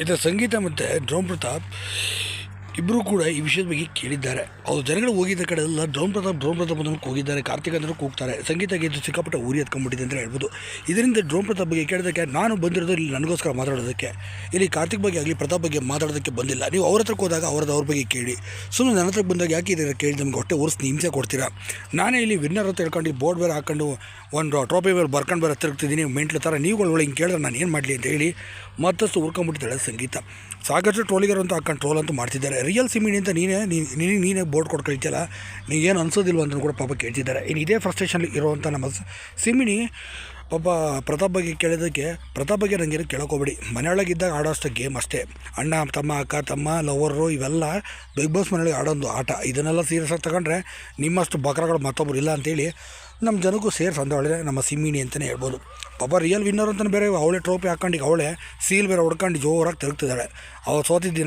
ಇದರ ಸಂಗೀತ ಮತ್ತು ಡ್ರೋನ್ ಪ್ರತಾಪ್ ಇಬ್ಬರು ಕೂಡ ಈ ವಿಷಯದ ಬಗ್ಗೆ ಕೇಳಿದ್ದಾರೆ. ಅವರು ಜನಗಳು ಹೋಗಿದ್ದ ಕಡೆ ಎಲ್ಲ ಡ್ರೋನ್ ಪ್ರತಾಪ್ ಡ್ರೋನ್ ಪ್ರತಾಪ್ ಅಂತ ಹೋಗಿದ್ದಾರೆ ಕಾರ್ತಿಕ್ ಅಂದ್ರೆ ಕೂಗ್ತಾರೆ. ಸಂಗೀತ ಗೆದ್ದು ಸಿಕ್ಕಾಪಟ್ಟೆ ಊರಿ ಎತ್ಕೊಂಡ್ಬಿಟ್ಟಿದೆ ಅಂತ ಹೇಳ್ಬೋದು. ಇದರಿಂದ ಡ್ರೋನ್ ಪ್ರತಾಪ್ ಬಗ್ಗೆ ಕೇಳೋದಕ್ಕೆ ನಾನು ಬಂದಿರೋದು ಇಲ್ಲಿ ನನಗೋಸ್ಕರ ಮಾತಾಡೋದಕ್ಕೆ. ಇಲ್ಲಿ ಕಾರ್ತಿಕ್ ಬಗ್ಗೆ ಆಗಲಿ, ಪ್ರತಾಪ್ ಬಗ್ಗೆ ಮಾತಾಡೋದಕ್ಕೆ ಬಂದಿಲ್ಲ. ನೀವು ಅವ್ರ ಹತ್ರಕ್ಕೆ ಹೋದಾಗ ಅವ್ರದ್ದು ಅವ್ರ ಬಗ್ಗೆ ಕೇಳಿ. ಸುಮ್ಮನೆ ನನ್ನ ಹತ್ರಕ್ಕೆ ಬಂದಾಗ ಯಾಕೆ ಇದರ ಕೇಳಿ ನಮ್ಗೆ ಹೊಟ್ಟೆ ಉರ್ಸಿ ಹಿಂಸೆ ಕೊಡ್ತೀರಾ? ನಾನೇ ಇಲ್ಲಿ ವಿನ್ನರ್ ಅಂತ ಹೇಳ್ಕೊಂಡು ಬೋರ್ಡ್ ಬೇರೆ ಹಾಕೊಂಡು ಒಂದು ಟ್ರೋಫಿ ಮೇಲೆ ಬರ್ಕೊಂಡು ಬೇರೆ ತಿರುಗ್ತಿದ್ದೀನಿ ಮೆಂಟ್ಲು ಥರ ನೀವುಗಳು ಒಳಗೆ ಹಿಂಗೆ ಕೇಳಿದ್ರೆ ನಾನು ಏನು ಮಾಡಲಿ ಅಂತ ಹೇಳಿ ಮತ್ತಷ್ಟು ಉರ್ಕೊಂಬಿಟ್ಟಿದ್ದಾಳೆ ಸಂಗೀತ. ಸಾಕಷ್ಟು ಟ್ರೋಲಿಗರು ಅಂತ ಹಾಕೊಂಡು ಟ್ರೋಲ್ ಅಂತೂ ಮಾಡ್ತಿದ್ದಾರೆ. ರಿಯಲ್ ಸಿಮಿಣಿ ಅಂತ ನೀನೇ ನೀನು ನೀನೇ ಬೋರ್ಡ್ ಕೊಟ್ಟು ಕಳಿತಿಯಲ್ಲ ಏನು ಅನಿಸೋದಿಲ್ವ ಅಂತ ಕೂಡ ಪಾಪ ಕೇಳ್ತಿದ್ದಾರೆ. ಇನ್ನು ಇದೇ ಫ್ರಸ್ಟ್ರೇಷನ್ ಇರುವಂಥ ನಮ್ಮ ಸಿಮಿಣಿ ಪಾಪ ಪ್ರತಾಪ್ ಬಗ್ಗೆ ಕೇಳೋದಕ್ಕೆ ಪ್ರತಾಪ್ ಬಗ್ಗೆ ನನಗೇನು ಕೇಳೋಕೋಬೇಡಿ ಮನೆಯೊಳಗಿದ್ದಾಗ ಆಡೋಷ್ಟು ಗೇಮ್ ಅಷ್ಟೇ. ಅಣ್ಣ, ತಮ್ಮ, ಅಕ್ಕ, ತಮ್ಮ ಲವರು ಇವೆಲ್ಲ ಬಿಗ್ ಬಾಸ್ ಮನೆಯೊಳಗೆ ಆಡೋದು ಆಟ. ಇದನ್ನೆಲ್ಲ ಸೀರಿಯಸ್ ಆಗಿ ತಗೊಂಡ್ರೆ ನಿಮ್ಮಷ್ಟು ಬಕ್ರಗಳು ಮತ್ತೊಬ್ಬರು ಇಲ್ಲ ಅಂತೇಳಿ ನಮ್ಮ ಜನಕ್ಕೂ ಸೇರ್ಸ್ ಅಂದವಳೆ ನಮ್ಮ ಸಿಮ್ಮಿಣಿ ಅಂತಲೇ ಹೇಳ್ಬೋದು. ಪಾಪ ರಿಯಲ್ ವಿನ್ನರ್ ಅಂತಲೇ ಬೇರೆ, ಅವಳೆ ಟ್ರೋಫಿ ಹಾಕೊಂಡು ಈಗ ಅವಳೆ ಸೀಲ್ ಬೇರೆ ಹೊಡ್ಕೊಂಡು ಜೋರಾಗಿ ತಿರುಗ್ತಿದ್ದಾಳೆ. ಅವಳು ಸೋತಿದ್ದ ದಿನ